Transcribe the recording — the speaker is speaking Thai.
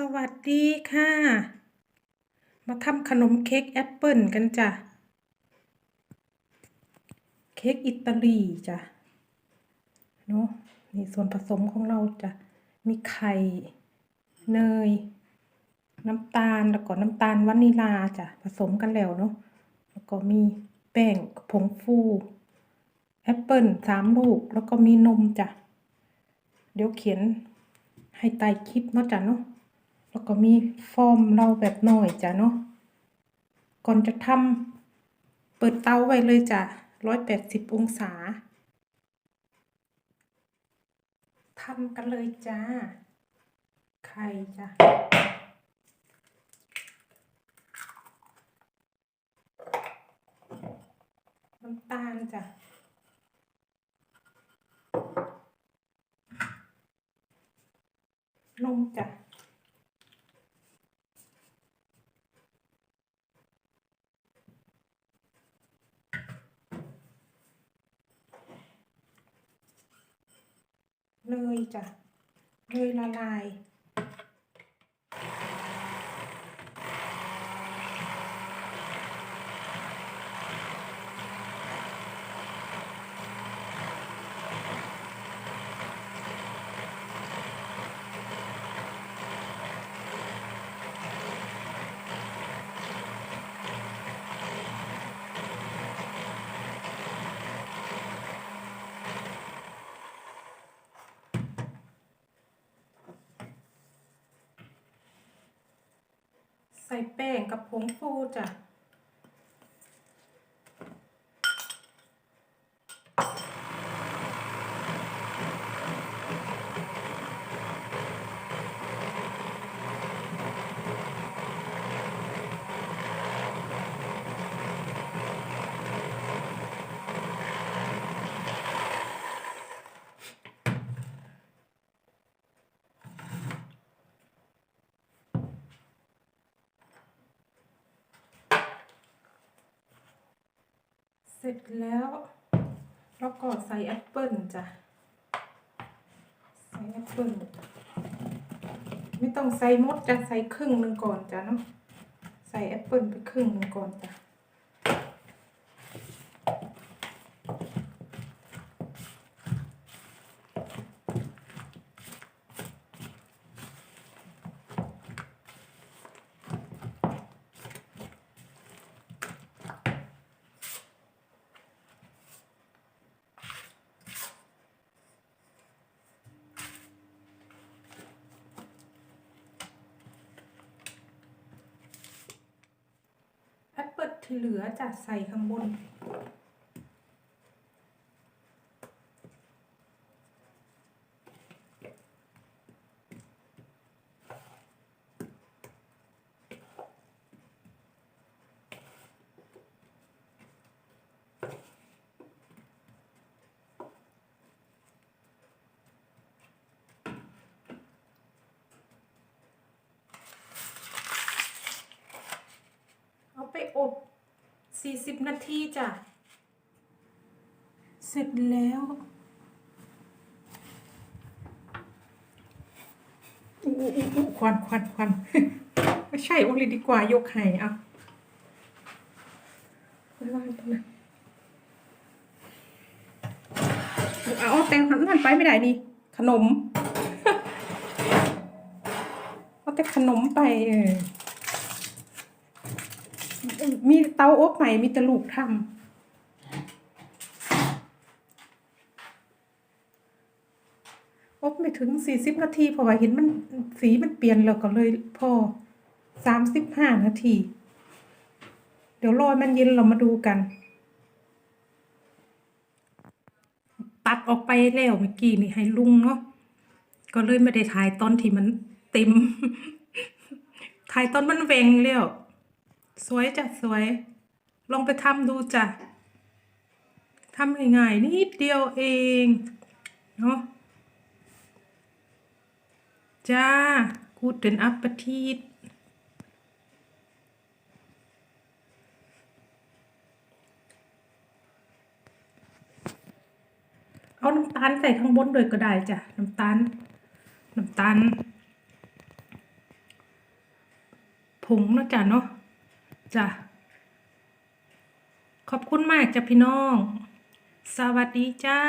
สวัสดีค่ะ มาทำขนมเค้กแอปเปิลกันจ้ะ เค้กอิตาลีจ้ะเนาะนี่ส่วนผสมของเราจะมีไข่ เนย น้ำตาลแล้วก็น้ำตาลวานิลาจ้ะผสมกันแล้วเนาะแล้วก็มีแป้งผงฟูแอปเปิลสามลูกแล้วก็มีนมจ้ะ เดี๋ยวเขียนให้ใต้คลิปเนาะจ้ะเนาะ แล้วก็มีฟอร์มเราแบบหน่อยจ้ะเนาะก่อนจะทำเปิดเตาไว้เลยจ้ะร้อยแปดสิบองศาทำกันเลยจ้า ไข่จ้ะน้ำตาลจ้ะนมจ้ะ เลยจ้ะเลยละลาย งกับผงฟูจ้ะ ร็จแล้วแล้วก็ใส่แอปเปิลจ้ะ ใส่แอปเปิลไม่ต้องใส่มดจะใส่ครึ่งหนึ่งก่อนจ้ะเนาะ ใส่แอปเปิลไปครึ่งหนึ่งก่อนจ้ะ แอป เปิลที่เหลือจะใส่ข้างบน สี่สิบนาทีจ้ะ เสร็จแล้ว อู้อู้อู้อู้ควันควันควันไม่ใช่โอเลยดีกว่ายกให้เอาไปวางตรงนั้นเอาเอาแต่นั่นไปไม่ได้ดิขนม เอาแต่ขนมไปเออ มีเตาอบใหม่มีตะลูกทำอบไม่ถึงสี่สิบนาทีเพราะว่าเห็นมันสีมันเปลี่ยนแล้วก็เลยพอสามสิบห้านาที เดี๋ยวรอมันเย็นเรามาดูกัน ตัดออกไปแล้วเมื่อกี้นี่ให้ลุงเนาะก็เลยไม่ได้ถ่ายตอนที่มันเต็มถ่ายตอนมันแหวงแล้ว สวยจ้ะสวย ลองไปทำดูจ้ะทำง่ายๆนิดเดียวเองเนาะจ้า guten Appetit เอาน้ำตาลใส่ข้างบนด้วยก็ได้จ้ะ น้ำตาล น้ำตาลผงนะจ้ะเนาะ จ้ะ ขอบคุณมากจ้ะพี่น้อง สวัสดีจ้า